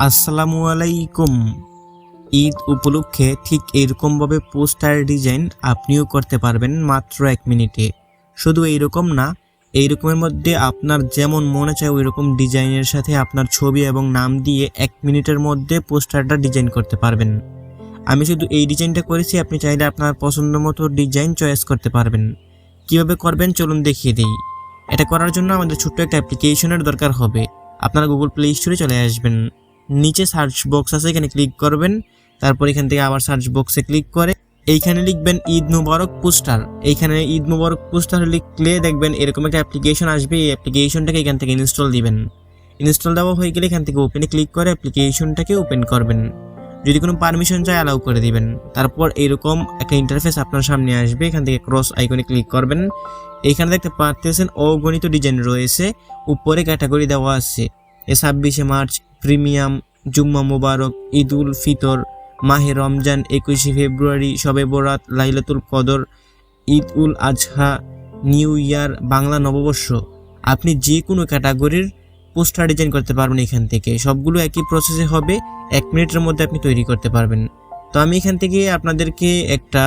আসসালামু আলাইকুম। ঈদ উপলক্ষে ঠিক এরকমভাবে পোস্টার ডিজাইন আপনিও করতে পারবেন মাত্র এক মিনিটে। শুধু এইরকম না, এইরকমের মধ্যে আপনার যেমন মনে চায় ওই রকম ডিজাইনের সাথে আপনার ছবি এবং নাম দিয়ে এক মিনিটের মধ্যে পোস্টারটা ডিজাইন করতে পারবেন। আমি শুধু এই ডিজাইনটা করেছি, আপনি চাইলে আপনার পছন্দ মতো ডিজাইন চয়েস করতে পারবেন। কীভাবে করবেন চলুন দেখিয়ে দিই। এটা করার জন্য আমাদের ছোট্ট একটা অ্যাপ্লিকেশনের দরকার হবে। আপনারা গুগল প্লে স্টোরে চলে আসবেন। নিচে সার্চ বক্স আছে, এখানে ক্লিক করবেন। তারপর এখান থেকে আবার সার্চ বক্সে ক্লিক করে। এইখানে লিখবেন ঈদ মুবারক পোস্টার। এইখানে ঈদ মুবারক পোস্টার লিখলে দেখবেন এরকম একটা অ্যাপ্লিকেশন আসবে। এই অ্যাপ্লিকেশনটাকে এখান থেকে ইনস্টল দিবেন। ইনস্টল দেওয়া হয়ে গেলে এখান থেকে ওপেনে ক্লিক করে অ্যাপ্লিকেশনটাকে ওপেন করবেন। যদি কোনো পারমিশন চাই অ্যালাউ করে দিবেন। তারপর এরকম একটা ইন্টারফেস আপনার সামনে আসবে। এখান থেকে ক্রস আইকনে ক্লিক করবেন। এইখানে দেখতে পারতেছেন অগণিত ডিজাইন রয়েছে। উপরে ক্যাটাগরি দেওয়া আছে। এ ছাব্বিশে মার্চ প্রিমিয়াম জুম্মা মুবারক ঈদ উল ফিতর, মাহে রমজান একুশে ফেব্রুয়ারি, শবে বরাত, লাইলাতুল কদর ঈদ উল আজহা, নিউ ইয়ার, বাংলা নববর্ষ। আপনি যে কোনো ক্যাটাগরির পোস্টার ডিজাইন করতে পারবেন এখান থেকে। সবগুলো একই প্রসেসে হবে, এক মিনিটের মধ্যে আপনি তৈরি করতে পারবেন। তো আমি এখান থেকে আপনাদেরকে একটা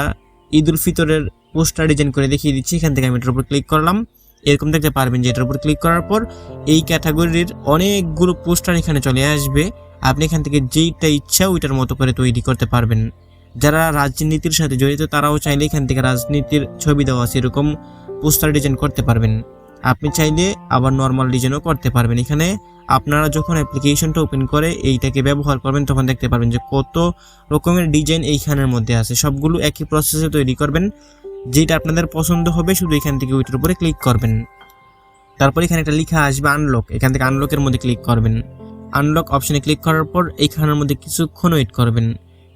ঈদ উল ফিতরের পোস্টার ডিজাইন করে দেখিয়ে দিচ্ছি। এখান থেকে আমি এটার উপর ক্লিক করলাম। এরকম দেখতে পারবেন যে এটার উপর ক্লিক করার পর এই ক্যাটাগরির অনেকগুলো পোস্টার এখানে চলে আসবে। আপনি এখান থেকে যেইটা ইচ্ছা ওইটার মতো করে তৈরি করতে পারবেন। যারা রাজনীতির সাথে জড়িত, তারাও চাইলে এখান থেকে রাজনীতির ছবি দেওয়া আছে পোস্টার ডিজাইন করতে পারবেন। আপনি চাইলে আবার নর্মাল ডিজাইনও করতে পারবেন। এখানে আপনারা যখন অ্যাপ্লিকেশনটা ওপেন করে এইটাকে ব্যবহার করবেন, তখন দেখতে পারবেন যে কত রকমের ডিজাইন এইখানের মধ্যে আছে। সবগুলো একই প্রসেসে তৈরি করবেন। যেটা আপনাদের পছন্দ হবে, শুধু এখান থেকে ওইটার উপরে ক্লিক করবেন। তারপর এখানে একটা লেখা আসবে আনলক এখান থেকে আনলকের মধ্যে ক্লিক করবেন। আনলক অপশনে ক্লিক করার পর এইখানের মধ্যে কিছুক্ষণ ওয়েট করবেন।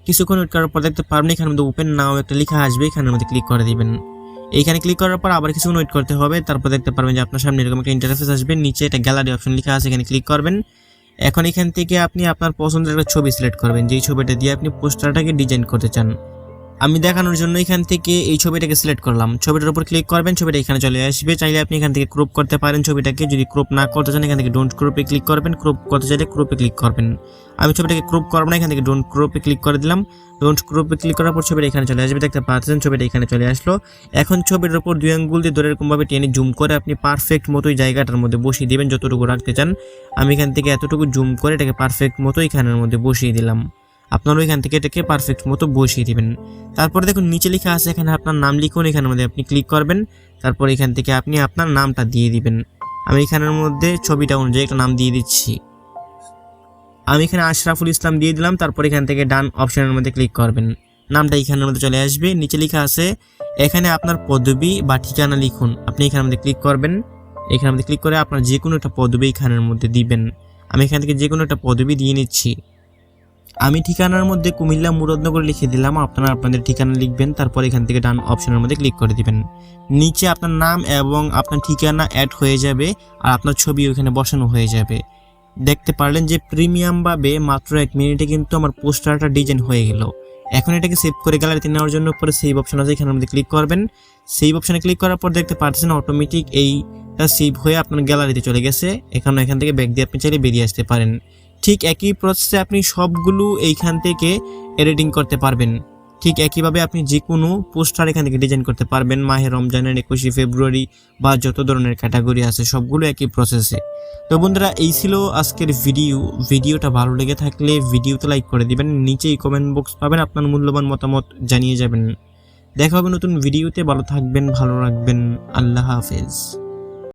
কিছুক্ষণ ওয়েট করার পর দেখতে পারবেন এখানের মধ্যে ওপেন নাও একটা লেখা আসবে, এখানের মধ্যে ক্লিক করে দিবেন। এইখানে ক্লিক করার পর আবার কিছুক্ষণ ওয়েট করতে হবে, তারপর দেখতে পারবেন যে আপনার সামনে এরকম একটা ইন্টারফেস আসবে, নিচে একটা গ্যালারি অপশন লেখা আছে, এখানে ক্লিক করবেন। এখন এখান থেকে আপনি আপনার পছন্দের একটা ছবি সিলেক্ট করবেন, যেই ছবিটা দিয়ে আপনি পোস্টারটাকে ডিজাইন করতে চান। আমি দেখানোর জন্য এখান থেকে এই ছবিটাকে সিলেক্ট করলাম। ছবিটার উপর ক্লিক করবেন, ছবিটা এখানে চলে আসবে। চাইলে আপনি এখান থেকে ক্রপ করতে পারেন ছবিটাকে। যদি ক্রপ না করতে চান, এখান থেকে ডোন্ট ক্রপে ক্লিক করবেন। ক্রপ করতে চাইলে ক্রপে ক্লিক করবেন। আমি ছবিটাকে ক্রপ করব না, এখান থেকে ডোন্ট ক্রপে ক্লিক করে দিলাম। ডোন্ট ক্রপে ক্লিক করার পর ছবিটা এখানে চলে আসবে। দেখতে পাচ্ছেন, ছবিটা এখানে চলে আসলো। এখন ছবিটার উপর দুই আঙ্গুল দিয়ে ধরে এরকমভাবে টেনে জুম করে আপনি পারফেক্ট মতোই জায়গাটার মধ্যে বসিয়ে দেবেন, যতটুকু রাখতে চান। আমি এখান থেকে এতটুকু জুম করে এটাকে পারফেক্ট মতো এখানের মধ্যে বসিয়ে দিলাম। আপনারাও এখান থেকে এটাকে পারফেক্ট মতো বসিয়ে দেবেন। তারপরে দেখুন, নিচে লেখা আছে এখানে আপনার নাম লিখুন, এখানের মধ্যে আপনি ক্লিক করবেন। তারপর এখান থেকে আপনি আপনার নামটা দিয়ে দিবেন। আমি এখানের মধ্যে ছবিটা অনুযায়ী একটা নাম দিয়ে দিচ্ছি। আমি এখানে আশরাফুল ইসলাম দিয়ে দিলাম, তারপর এখান থেকে ডান অপশনের মধ্যে ক্লিক করবেন। নামটা এখানের মধ্যে চলে আসবে। নিচে লেখা আছে, এখানে আপনার পদবি বা ঠিকানা লিখুন। আপনি এখানের মধ্যে ক্লিক করবেন। এখানের মধ্যে ক্লিক করে আপনার যে কোনো একটা পদবি এখানের মধ্যে দিবেন। আমি এখান থেকে যে কোনো একটা পদবি দিয়ে নিচ্ছি। আমি ঠিকানার মধ্যে কুমিল্লা মুরাদনগর লিখে দিলাম, আপনারা আপনাদের ঠিকানা লিখবেন, তারপর এখান থেকে ডান অপশনের মধ্যে ক্লিক করে দিবেন। নিচে আপনার নাম এবং আপনার ঠিকানা অ্যাড হয়ে যাবে আর আপনার ছবি ওখানে বসানো হয়ে যাবে। দেখতে পারলেন যে প্রিমিয়াম ভাবে মাত্র এক মিনিটে কিন্তু আমার পোস্টারটা ডিজাইন হয়ে গেল। এখন এটাকে সেভ করে গ্যালারিতে নেওয়ার জন্য পরে সেভ অপশন আছে, এখানের মধ্যে ক্লিক করবেন। সেভ অপশনে ক্লিক করার পর দেখতে পাচ্ছেন অটোমেটিক এইটা সেভ হয়ে আপনার গ্যালারিতে চলে গেছে। এখানে এখান থেকে ব্যাগ দিয়ে আপনি চাইলে বেরিয়ে আসতে পারেন। ঠিক একই প্রসেসে আপনি সবগুলো এইখান থেকে এডিটিং করতে পারবেন। ঠিক একইভাবে আপনি যে কোনো পোস্টার এখান থেকে ডিজাইন করতে পারবেন। মাহে রমজানের একুশে ফেব্রুয়ারি বা যত ধরনের ক্যাটাগরি আছে, সবগুলো একই প্রসেসে তো বন্ধুরা, এই ছিল আজকের ভিডিও ভিডিওটা ভালো লেগে থাকলে ভিডিওতে লাইক করে দিবেন। নিচেই কমেন্ট বক্স পাবেন, আপনার মূল্যবান মতামত জানিয়ে যাবেন। দেখা হবে নতুন ভিডিওতে ভালো থাকবেন, ভালো রাখবেন। আল্লাহ হাফেজ।